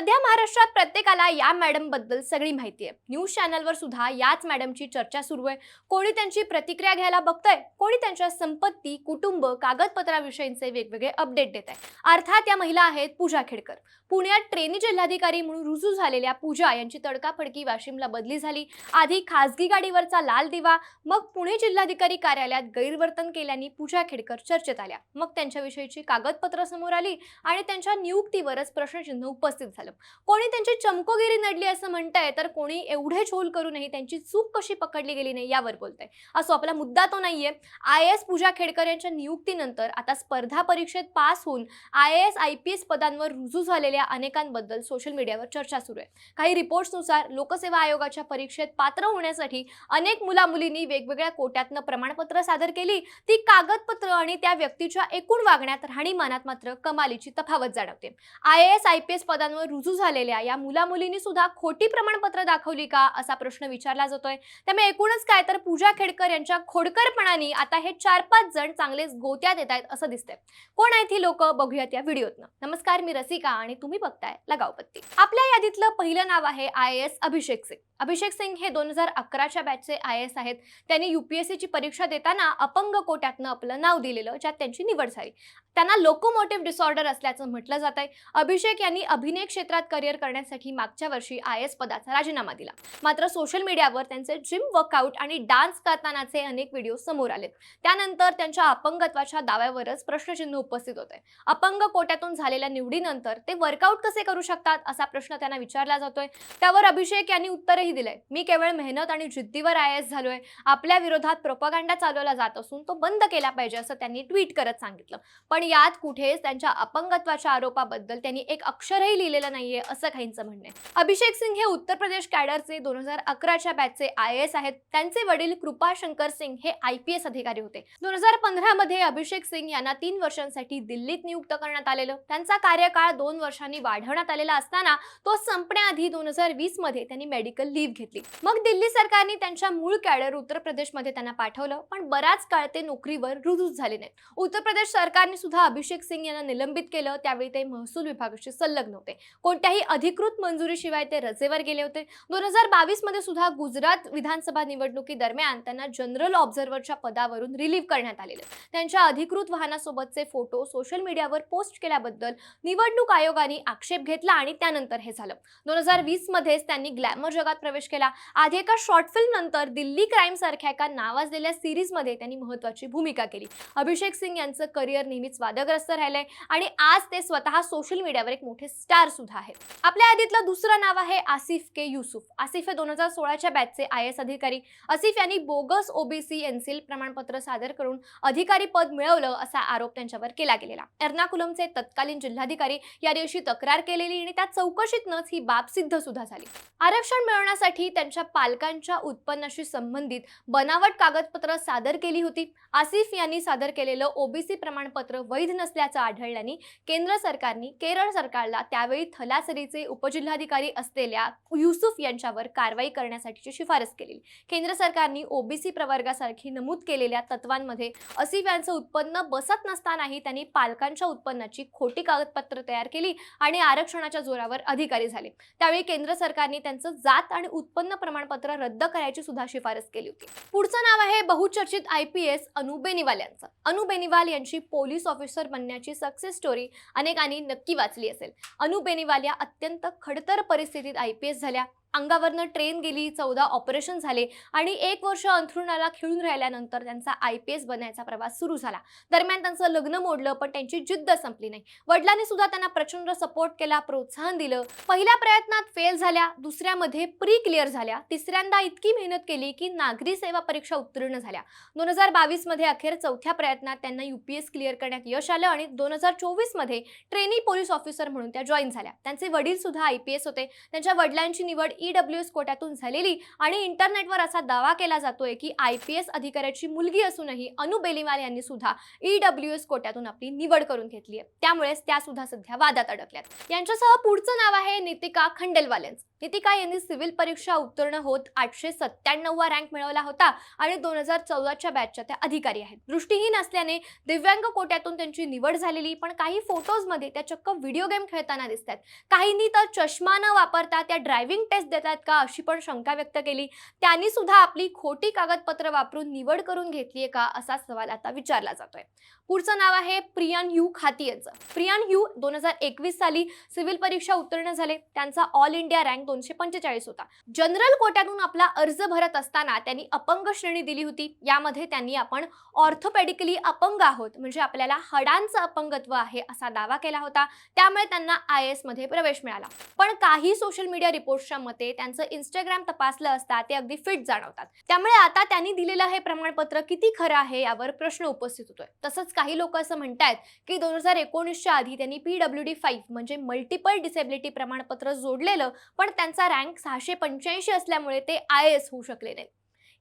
सध्या महाराष्ट्रात प्रत्येकाला या मॅडमबद्दल सगळी माहिती आहे. न्यूज चॅनलवर सुद्धा याच मॅडमची चर्चा सुरू आहे. कोणी त्यांची प्रतिक्रिया घ्यायला बघतंय? कोणी त्यांच्या संपत्ती कुटुंब कागदपत्राविषयीचे वेगवेगळे अपडेट देत आहे. अर्थात या महिला आहेत पूजा खेडकर. पुण्यात ट्रेनी जिल्हाधिकारी म्हणून रुजू झालेल्या पूजा यांची तडकाफडकी वाशिमला बदली झाली. आधी खासगी गाडीवरचा लाल दिवा मग पुणे जिल्हाधिकारी कार्यालयात गैरवर्तन केल्याने पूजा खेडकर चर्चेत आल्या. मग त्यांच्याविषयीची कागदपत्र समोर आली आणि त्यांच्या नियुक्तीवरच प्रश्नचिन्ह उपस्थित झालं. कोणी त्यांची चमकोगिरी नडली असं म्हणतंय तर कोणी एवढे झोल करूनही त्यांची चूक कशी पकडली गेली नाही यावर बोलतंय. असो आपला मुद्दा तो नाहीये. आय एस पूजा खेडकर यांच्या नियुक्तीनंतर आता स्पर्धा परीक्षेत पास होऊन I S I P S पदांवर रुजू झालेल्या अनेकांबद्दल सोशल मीडियावर चर्चा सुरू आहे. काही रिपोर्ट्सनुसार लोकसेवा आयोगाच्या परीक्षेत पात्र होण्यासाठी अनेक मुलामुलींनी वेगवेगळ्या कोट्यातनं प्रमाणपत्र सादर केली. ती कागदपत्र आणि त्या व्यक्तीच्या एकूण वागण्यात राहणीमानात मात्र कमालीची तफावत जाणवते. I S I P S पदांवर रुजू झालेल्या या मुला मुलींनी सुद्धा खोटी प्रमाणपत्र दाखवली का असा प्रश्न विचारला जातोय. त्यामुळे एकूणच काय तर पूजा खेडकर यांच्या खोडकरपणाने आता हे चार पाच जण चांगलेच गोत्यात येत आहेत असं दिसतंय. कोण आहेत ही लोक? बघूयात या व्हिडिओतनं. नमस्कार मी रसिका आणि तुम्ही बघताय लगावपत्ती. आपल्या यादीतलं पहिलं नाव आहे आय एस अभिषेक सिंग. अभिषेक सिंग हे दोन हजार अकराच्या बॅचचे आय एस आहेत. त्यांनी युपीएससीची परीक्षा देताना अपंग कोट्यातनं आपलं नाव दिलेलं ज्यात त्यांची निवड झाली. त्यांना लोकोमोटिव्ह डिसऑर्डर असल्याचं म्हटलं जात आहे अभिषेक यांनी अभिनय क्षेत्रात करिअर करण्यासाठी मागच्या वर्षी आय एस पदाचा राजीनामा दिला. मात्र सोशल मीडियावर त्यांचे जिम वर्कआउट आणि डान्स करतानाचे अनेक व्हिडिओ समोर आलेत. त्यानंतर त्यांच्या अपंगत्वाच्या दाव्यावरच प्रश्नचिन्ह उपस्थित होते. अपंग कोट्यातून झालेल्या निवडीनंतर ते वर्कआउट कसे करू शकतात असा प्रश्न त्यांना विचारला जातोय. त्यावर अभिषेक यांनी उत्तरही दिलंय. मी केवळ मेहनत आणि जिद्दीवर आय एस झालोय. आपल्या विरोधात प्रोपगांडा चालवला जात असून तो बंद केला पाहिजे असं त्यांनी ट्विट करत सांगितलं. पण यात कुठेच त्यांच्या अपंगत्वाच्या आरोपाबद्दल त्यांनी एक अक्षरही लिहिलेलं नाहीये असं काहींचं म्हणणं आहे. अभिषेक सिंग हे उत्तर प्रदेश कॅडरचे दोन हजार अकराच्या बॅचचे आय एस आहेत. त्यांचे वडील कृपा शंकर सिंग हे आय पी एस अधिकारी होते. दोन हजार पंधरा मध्ये अभिषेक सिंग यांना तीन वर्षांसाठी दिल्लीत नियुक्त करण्यात आलेलं. त्यांचा कार्यकाळ दोन वर्षांनी वाढवण्यात आलेला असताना तो संपण्याआधी दोन हजार वीसमध्ये त्यांनी मेडिकल लीव्ह घेतली. मग दिल्ली सरकारने त्यांच्या मूळ कॅडर उत्तर प्रदेशमध्ये त्यांना पाठवलं पण बराच काळ ते नोकरीवर रुजूच झाले नाहीत. उत्तर प्रदेश सरकारने सुद्धा अभिषेक सिंग यांना निलंबित केलं त्यावेळी ते महसूल विभागाशी संलग्न होते. कोणत्याही अधिकृत मंजुरीशिवाय ते रजेवर गेले होते. दोन हजार बावीसमध्ये सुद्धा गुजरात विधानसभा निवडणुकी दरम्यान त्यांना जनरल ऑब्झर्व्हरच्या पदावरून रिलीव्ह करण्यात आलेले त्यांच्या अधिकृत वाहनासोबतचे फोटो सोशल मीडियावर पोस्ट केल्याबद्दल निवडणूक आयोगाने आक्षेप घेतला आणि त्यानंतर हे झालं. दोन हजार वीस मध्येच त्यांनी ग्लॅमर जगात प्रवेश केला. आधी एका शॉर्ट फिल्म नंतर दिल्ली क्राईम सारख्या एका नावाजलेल्या सिरीजमध्ये त्यांनी महत्वाची भूमिका केली. अभिषेक सिंग यांचं करिअर नेहमीच वादग्रस्त राहिलंय आणि आज ते स्वतः सोशल मीडियावर एक मोठे स्टार सुद्धा आहेत. आपल्या यादीतलं दुसरं नाव आहे आसिफ के युसुफ. आसिफ हे दोन हजार सोळाच्या बॅचचे आय एस अधिकारी. आसिफ यांनी बोगस ओबीसी एनसील प्रमाणपत्र सादर करून अधिकारी पद मिळवलं असा आरोप त्यांच्यावर केला गेलेला. एर्नाकुलमचे तत्कालीन जिल्हाधिकारी या दिवशी तक्रार केलेली आणि त्या चौकशीतनच ही बाब सिद्ध सुद्धा झाली. आरक्षण मिळवण्यासाठी त्यांच्या पालकांच्या उत्पन्नाशी संबंधित बनावट कागदपत्र सादर केली होती. आसिफ यांनी सादर केलेलं ओबीसी प्रमाणपत्र वैध नसल्याचं आढळल्याने केंद्र सरकारने केरळ सरकारला त्यावेळी थलासरीचे उपजिल्हाधिकारी असलेल्या युसुफ यांच्यावर कारवाई करण्यासाठीची शिफारस केली. केंद्र सरकारने ओबीसी प्रवर्गासारखी नमूद केलेल्या तत्वांमध्ये आसिफ यांचं उत्पन्न बसत नसतानाही त्यांनी पालकांच्या उत्पन्नाची खोटी कागदपत्र तयार केली आणि आरक्षणाच्या जोरावर अधिकारी झाले. त्यावेळी केंद्र सरकारने त्यांचं जात आणि उत्पन्न प्रमाणपत्र रद्द करायची सुद्धा शिफारस केली होती. पुढचं नाव आहे बहुचर्चित आय पी एस अनु बेनिवाल यांचं. अनु बेनिवाल यांची पोलीस ऑफिसर बनण्याची सक्सेस स्टोरी अनेकांनी नक्की वाचली असेल. अनु बेनिवाल या अत्यंत खडतर परिस्थितीत आय पी एस झाल्या. अंगावरनं ट्रेन गेली चौदा ऑपरेशन झाले आणि एक वर्ष अंथरुणाला खिळून राहिल्यानंतर त्यांचा आय पी एस बनण्याचा प्रवास सुरू झाला. दरम्यान त्यांचं लग्न मोडलं पण त्यांची जिद्द संपली नाही. वडिलांनी सुद्धा त्यांना प्रचंड सपोर्ट केला प्रोत्साहन दिलं. पहिल्या प्रयत्नात फेल झाल्या दुसऱ्यामध्ये प्री क्लिअर झाल्या. तिसऱ्यांदा इतकी मेहनत केली की नागरी सेवा परीक्षा उत्तीर्ण झाल्या. दोन हजार बावीसमध्ये अखेर चौथ्या प्रयत्नात त्यांना युपीएस क्लिअर करण्यात यश आलं आणि दोन हजार चोवीसमध्ये ट्रेनी पोलीस ऑफिसर म्हणून त्या जॉईन झाल्या. त्यांचे वडील सुद्धा आय पी एस होते. त्यांच्या वडिलांची निवड ईडब्ल्यू एस कोट्यातून झालेली आणि इंटरनेटवर असा दावा केला जातोय की आय पी एस अधिकाऱ्याची मुलगी असूनही अनु बेलीवाल यांनी सुद्धा ईडब्ल्यू एस कोट्यातून आपली निवड करून घेतली आहे त्यामुळेच त्या सुद्धा सध्या वादात अडकल्यात. यांच्यासह पुढचं नाव आहे नितिका खंडेलवाल यांचं. नितिका यांनी सिव्हिल परीक्षा उत्तीर्ण होत आठशे सत्त्याण्णववा रँक मिळवला होता आणि दोन हजार चौदाच्या बॅचच्या त्या अधिकारी आहेत. दृष्टीहीन असल्याने दिव्यांग कोट्यातून त्यांची निवड झालेली पण काही फोटोजमध्ये त्या चक्क व्हिडिओ गेम खेळताना दिसतात. काहींनी तर चष्मा न वापरता त्या ड्रायव्हिंग टेस्ट देतात का अशी पण शंका व्यक्त केली. त्यांनी सुद्धा आपली खोटी कागदपत्र वापरून निवड करून घेतलीये का असा सवाल आता विचारला जातोय. पुढचं नाव आहे प्रियान ह्यू खाती यांचं. प्रियान ह्यू दोन हजार एकवीस साली सिव्हिल परीक्षा उत्तीर्ण झाले. त्यांचा ऑल इंडिया रँक दोनशे पंचेचाळीस होता. जनरल कोट्यातून आपला अर्ज भरत असताना त्यांनी अपंग श्रेणी दिली होती. यामध्ये त्यांनी आपण ऑर्थोपेडिकली अपंग आहोत म्हणजे आपल्याला हाडांचं अपंगत्व आहे असा दावा केला होता. त्यामुळे त्यांना आय एसमध्ये प्रवेश मिळाला. पण काही सोशल मीडिया रिपोर्ट्सच्या मते त्यांचं इंस्टाग्राम तपासलं असता ते अगदी फिट जाणवतात. त्यामुळे आता त्यांनी दिलेलं हे प्रमाणपत्र किती खरं आहे यावर प्रश्न उपस्थित होतोय. तसंच काही लोक असं म्हणतायत की दोन हजार एकोणीसच्या आधी त्यांनी पीडब्ल्यू डी फाईव्ह म्हणजे मल्टिपल डिसेबिलिटी प्रमाणपत्र जोडलेलं पण त्यांचा रँक सहाशे पंच्याऐंशी असल्यामुळे ते आय एस होऊ शकले नाहीत.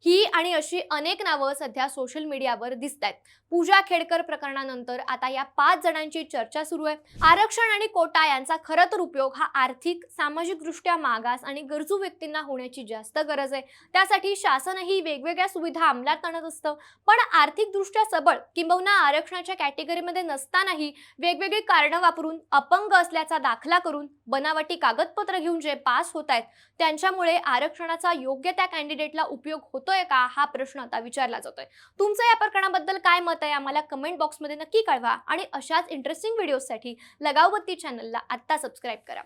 ही आणि अशी अनेक नावं सध्या सोशल मीडियावर दिसत आहेत पूजा खेडकर प्रकरणानंतर आता या पाच जणांची चर्चा सुरू आहे. आरक्षण आणि कोटा यांचा खरं तर उपयोग हा आर्थिक सामाजिकदृष्ट्या मागास आणि गरजू व्यक्तींना होण्याची जास्त गरज आहे. त्यासाठी शासनही वेगवेगळ्या सुविधा अंमलात आणत असतं. पण आर्थिकदृष्ट्या सबळ किंबहुना आरक्षणाच्या कॅटेगरीमध्ये नसतानाही वेगवेगळी कारणं वापरून अपंग असल्याचा दाखला करून बनावटी कागदपत्र घेऊन जे पास होत आहेत त्यांच्यामुळे आरक्षणाचा योग्य त्या कॅन्डिडेटला उपयोग होतो होतोय का? हा प्रश्न आता विचारला जातोय. तुमचं या प्रकरणाबद्दल काय मत आहे? आम्हाला कमेंट बॉक्समध्ये नक्की कळवा. आणि अशाच इंटरेस्टिंग व्हिडिओसाठी लगावबत्ती चॅनलला आत्ता सबस्क्राईब करा.